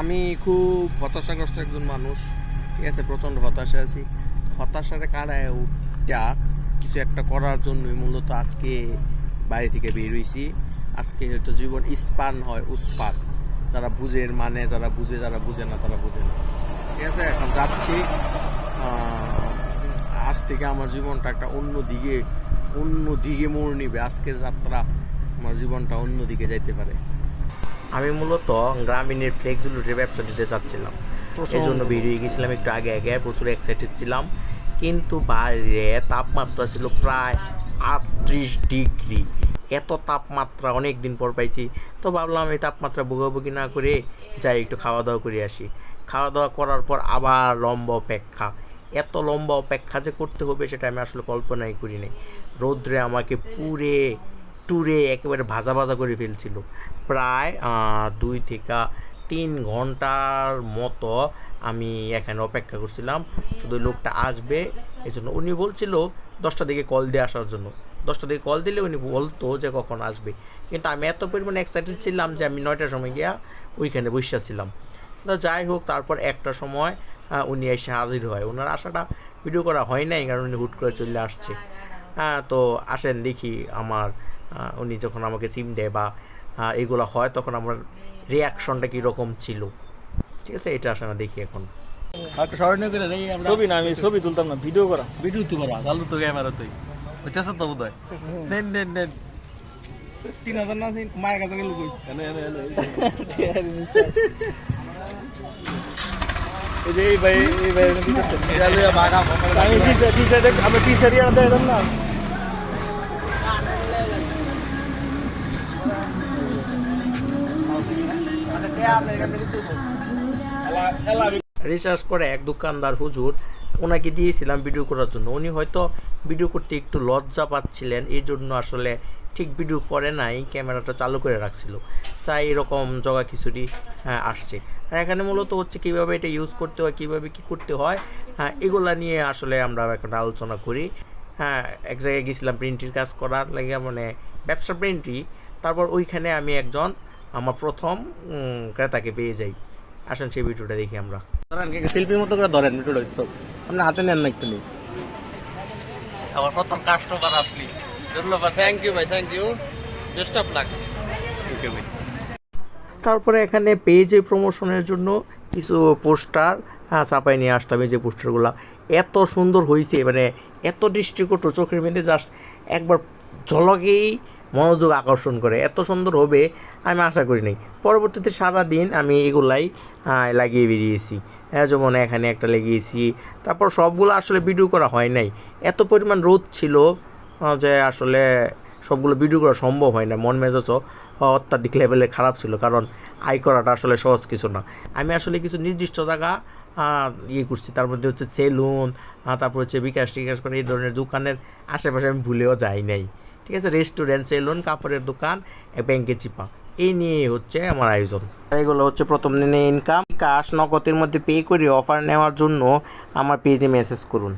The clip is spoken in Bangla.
আমি খুব হতাশাগ্রস্ত একজন মানুষ, ঠিক আছে? প্রচণ্ড হতাশা আছি। হতাশারে কাড়ায় উঠটা কিছু একটা করার জন্যই মূলত আজকে বাড়ি থেকে বের হয়েছি আজকে হয়তো জীবন ইস্পান হয় উস্পান যারা বুঝের মানে যারা বুঝে যারা বুঝে না, তারা বুঝে না। ঠিক আছে? এখন যাচ্ছি। আজ থেকে আমার জীবনটা একটা অন্য দিকে অন্য দিকে মোড় নিবে। আজকের যাত্রা আমার জীবনটা অন্য দিকে যাইতে পারে। আমি মূলত গ্রামীণের ফ্লেক্সিবিলিটির ব্যবসা দিতে চাচ্ছিলাম। এই জন্য বেরিয়ে গেছিলাম একটু আগে আগে প্রচুর এক্সাইটেড ছিলাম। কিন্তু বাইরে তাপমাত্রা ছিল প্রায় আটত্রিশ ডিগ্রি। এত তাপমাত্রা অনেক দিন পর পাইছি। তো ভাবলাম এই তাপমাত্রা ভোগাভুগি না করে যাই একটু খাওয়া দাওয়া করে আসি। খাওয়া দাওয়া করার পর আবার লম্বা অপেক্ষা। এত লম্বা অপেক্ষা যে করতে হবে সেটা আমি আসলে কল্পনাই করি নাই। রৌদ্রে আমাকে পুরে টুরে একেবারে ভাজা ভাজা করে ফেলছিল। প্রায় দুই থেকে তিন ঘণ্টার মতো আমি এখানে অপেক্ষা করছিলাম। শুধু লোকটা আসবে এই জন্য উনি বলছিল দশটা দিকে কল দিয়ে আসার জন্য। দশটা দিকে কল দিলে উনি বলতো যে কখন আসবে। কিন্তু আমি এত পরিমাণে এক্সাইটেড ছিলাম যে আমি নয়টার সময় গিয়া ওইখানে বসে ছিলাম। তো যাই হোক, তারপর একটা সময় উনি এসে হাজির হয়। ওনার আশাটা ভিডিও করা হয় নাই, কারণ উনি হুট করে চলে আসছে। হ্যাঁ তো আসেন দেখি আমার উনি যখন আমাকে সিম দেয় বা এগুলো হয় তখন আমার রিয়াকশনটা কীরকম ছিল? ঠিক আছে এটা আসলে দেখি এখন। স্মরণীয় করে দেই ছবি না আমি ছবি তুলতাম না ভিডিও করা। ভিডিও তো করা চালু তো ক্যামেরা তুই হইতেছে তো বোধ হয় নেন নেন নেন। তিন হাজার না আছে মায়ের কাছে গেল কই? এই যে এই ভাই এই ভাই আমি টি-শার্ট টি-শার্ট আমি টি-শার্ট ইয়ে আনতে না। রিসার্চ করে এক দোকানদার হুজুর ওনাকে দিয়েছিলাম ভিডিও করার জন্য। উনি হয়তো ভিডিও করতে একটু লজ্জা পাচ্ছিলেন এই জন্য আসলে ঠিক ভিডিও করে নাই ক্যামেরাটা চালু করে রাখছিল। তাই এরকম জগা খিচুড়ি হ্যাঁ, আসছে। আর এখানে মূলত হচ্ছে কীভাবে এটা ইউজ করতে হয় কীভাবে কী করতে হয় হ্যাঁ এগুলা নিয়ে আসলে আমরা এখন আলোচনা করি। হ্যাঁ এক জায়গায় গেছিলাম প্রিন্টির কাজ করার লাগে মানে ব্যবসা প্রিন্টই তারপর ওইখানে আমি একজন আমার প্রথম ক্রেতাকে পেয়ে যাই। আসেন সেই ভিডিওটা দেখি আমরা। ধরেন শিল্পীর মতো করে ধরেন ভিডিওটা তো। আপনি হাতে নেন না একটু নেই আমার প্রথম কাস্টমার আপনি। ধন্যবাদ। থ্যাংক ইউ ভাই thank you best of luck তারপরে এখানে পেজে প্রমোশনের জন্য কিছু পোস্টার হ্যাঁ চাপাই নিয়ে আসলাম এই যে পোস্টারগুলো। এত সুন্দর হয়েছে মানে এত দৃষ্টিকটু চোখের মধ্যে জাস্ট একবার ঝলকেই মনোযোগ আকর্ষণ করে। এত সুন্দর হবে আমি আশা করি নাই। পরবর্তীতে সারা দিন আমি এগুলাই লাগিয়ে বেরিয়েছি। হ্যাঁ যেমন এখানে একটা লাগিয়েছি। তারপর সবগুলো আসলে ভিডিও করা হয় নাই। এত পরিমাণ রোদ ছিল যে আসলে সবগুলো ভিডিও করা সম্ভব হয় না। মন মেজাজও অত্যাধিক লেভেলে খারাপ ছিল, কারণ আয় করাটা আসলে সহজ কিছু না। আমি আসলে কিছু নির্দিষ্ট জায়গা ইয়ে করছি। তার মধ্যে হচ্ছে সেলুন তারপর হচ্ছে বিকাশ টিকাশ করে এই ধরনের দোকানের আশেপাশে আমি ভুলেও যাই নাই। ঠিক আছে? রেস্টুরেন্ট সেলুন কাপড়ের দোকান ব্যাংকে চিপা এই নিয়ে হচ্ছে আমার আয়োজন। এগুলো হচ্ছে প্রথম দিনে ইনকাম কাশ নগদের মধ্যে পে করে অফার নেওয়ার জন্য আমার পেজে মেসেজ করুন।